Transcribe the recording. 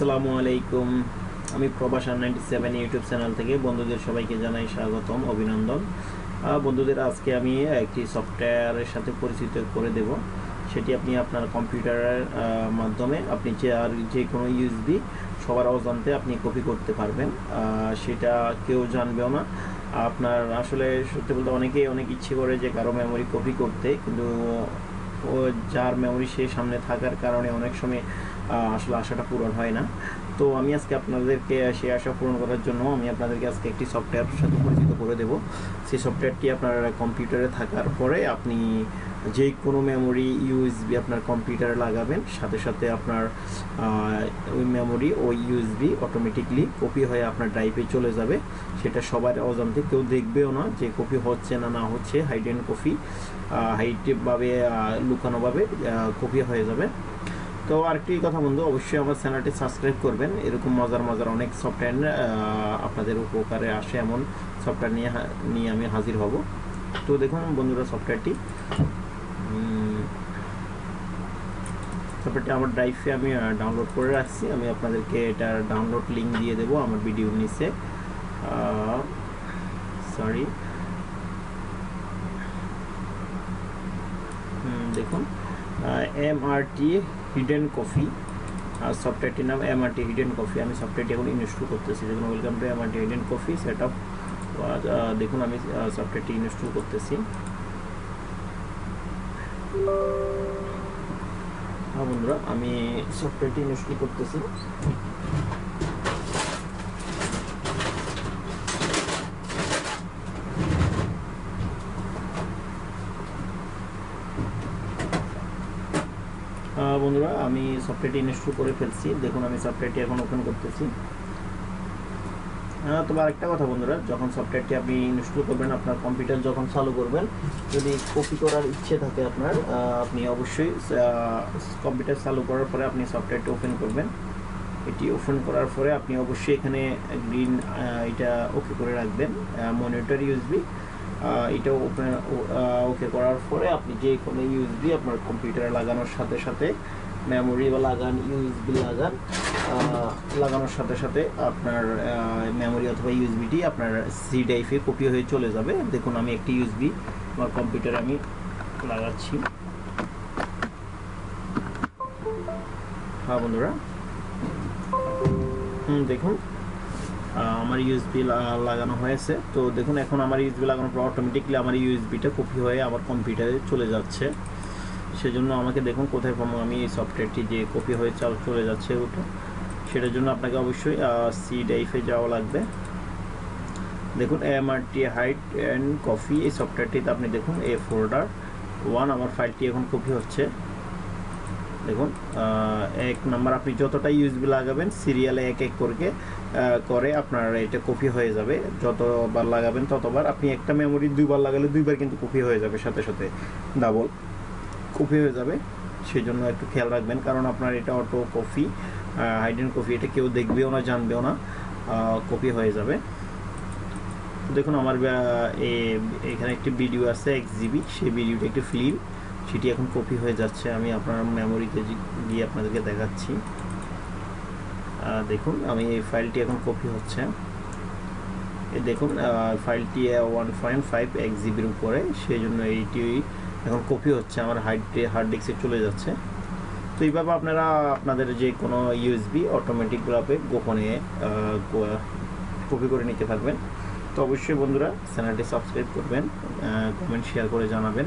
আসসালামু আলাইকুম। আমি প্রবাসার নাইনটি সেভেন ইউটিউব চ্যানেল থেকে বন্ধুদের সবাইকে জানাই স্বাগতম, অভিনন্দন। বন্ধুদের, আজকে আমি একটি সফটওয়্যারের সাথে পরিচিত করে দেব। সেটি আপনি আপনার কম্পিউটারের মাধ্যমে আপনি যে আর যে কোনো ইউএসবি সবার অজান্তে আপনি কপি করতে পারবেন। সেটা কেউ জানবেও না। আপনার আসলে সত্যি বলতে অনেকেই অনেক ইচ্ছে করে যে কারও মেমোরি কপি করতে, কিন্তু ও, যার মেমোরি সে সামনে থাকার কারণে অনেক সময় আসলে আশাটা পূরণ হয় না। তো আমি আজকে আপনাদেরকে সেই আশা পূরণ করার জন্য আমি আপনাদেরকে আজকে একটি সফটওয়্যার সাথে পরিচিত করে দেব। সেই সফটওয়্যারটি আপনার কম্পিউটারে থাকার পরে আপনি যে কোনো মেমোরি ইউএসবি আপনার কম্পিউটারে লাগাবেন। সাথে সাথে আপনার ওই মেমোরি ওই ইউএসবি অটোমেটিকলি কপি হয়ে আপনার ড্রাইভে চলে যাবে। সেটা সবার অজান্তে কেউ দেখবেও না যে কপি হচ্ছে না না হচ্ছে। হাইডেন কপি হাইটেভাবে লুকানোভাবে কপি হয়ে যাবে। তো আরেকটি কথা বন্ধু, অবশ্যই আমার চ্যানেলটি সাবস্ক্রাইব করবেন। এরকম মজার মজার অনেক সফটওয়্যার আপনাদের উপকারে আসে এমন সফটওয়্যার নিয়ে নিয়ে আমি হাজির হব। তো দেখুন বন্ধুরা সফটওয়্যারটি সফটওয়্যারটি আমার ড্রাইভে আমি ডাউনলোড করে রাখছি। আমি আপনাদেরকে এটার ডাউনলোড লিঙ্ক দিয়ে দেবো আমার ভিডিওর নিচে। সরি দেখুন। M R T hidden coffee আর সফটওয়্যারটির নাম M R T hidden coffee আমি সফটওয়্যারটি এখন ইনস্টল করতেছি। দেখুন welcome to M R T hidden coffee set up দেখুন আমি সফটওয়্যারটি ইনস্টল করতেছি। হ্যাঁ বন্ধুরা, আমি সফটওয়্যারটি ইনস্টল করতেছি? বন্ধুরা, আমি সফটওয়্যারটি ইনস্টল করে ফেলছি। দেখুন, আমি সফটওয়্যারটি এখন ওপেন করতেছি। তবে আরেকটা কথা বন্ধুরা, যখন সফটওয়্যারটি আপনি ইনস্টল করবেন, আপনার কম্পিউটার যখন চালু করবেন, যদি কপি করার ইচ্ছে থাকে আপনার আপনি অবশ্যই কম্পিউটার চালু করার পরে আপনি সফটওয়্যারটি ওপেন করবেন। এটি ওপেন করার পরে আপনি অবশ্যই এখানে গ্রিন এটা ওকে করে রাখবেন মনিটর ইউএসবি এটা ওপেন ওকে করার পরে আপনি যে কোনো ইউএসবি আপনার কম্পিউটারে লাগানোর সাথে সাথে মেমোরি বা লাগান ইউএসবি লাগান লাগানোর সাথে সাথে আপনার মেমোরি অথবা ইউএসবিটি আপনার সি ড্রাইভে কপি হয়ে চলে যাবে। দেখুন আমি একটি ইউএসবি আমার কম্পিউটারে আমি লাগাচ্ছি। হ্যাঁ বন্ধুরা। হুম, দেখুন। আমার ইউএসবি লাগানো হয়েছে। তো দেখুন, এখন আমার ইউএসবি লাগানোর পর অটোমেটিকলি আমার ইউএসবিটা কপি হয়ে আমার কম্পিউটারে চলে যাচ্ছে। সেজন্য আমাকে দেখুন, কোথায় পাবো আমি এই সফটওয়্যারটি যে কপি হয়ে চাল, চলে যাচ্ছে ওটা। সেটার জন্য আপনাকে অবশ্যই সি ডাইফে যাওয়া লাগবে। দেখুন এমআরটি হাইট অ্যান্ড কফি এই সফটওয়্যারটিতে আপনি দেখুন এ ফোল্ডার ওয়ান আমার ফাইলটি এখন কপি হচ্ছে। দেখুন এক নাম্বার আপনি যতটা ইউএসবি লাগাবেন সিরিয়ালে এক এক করে করে আপনার এটা কপি হয়ে যাবে। যতবার লাগাবেন ততবার। আপনি একটা মেমোরি দুইবার লাগালে দুইবার কিন্তু কপি হয়ে যাবে সাথে সাথে। ডাবল কপি হয়ে যাবে। সেই জন্য একটু খেয়াল রাখবেন, কারণ আপনার এটা অটো কপি হাইডেন কপি এটা কেউ দেখবেও না, জানবেও না কপি হয়ে যাবে। দেখুন, আমার এখানে একটি ভিডিও আছে এক জিবি সেই ভিডিওটা একটি ফিল্ম সেটি এখন কপি হয়ে যাচ্ছে, আমি আপনার মেমোরিতে গিয়ে আপনাদেরকে দেখাচ্ছি। দেখুন, আমি এই ফাইলটি এখন কপি হচ্ছে। দেখুন ফাইলটি ওয়ান পয়েন্ট ফাইভ এক জিবির উপরে সেই জন্য এইটি এখন কপি হচ্ছে, আমার হার্ড হার্ড ডিস্কে চলে যাচ্ছে। তো এইভাবে আপনারা আপনাদের যে কোনো ইউএসবি অটোমেটিকভাবে গোপনে কপি করে নিতে পারবেন তো অবশ্যই বন্ধুরা চ্যানেলটি সাবস্ক্রাইব করবেন কমেন্ট শেয়ার করে জানাবেন।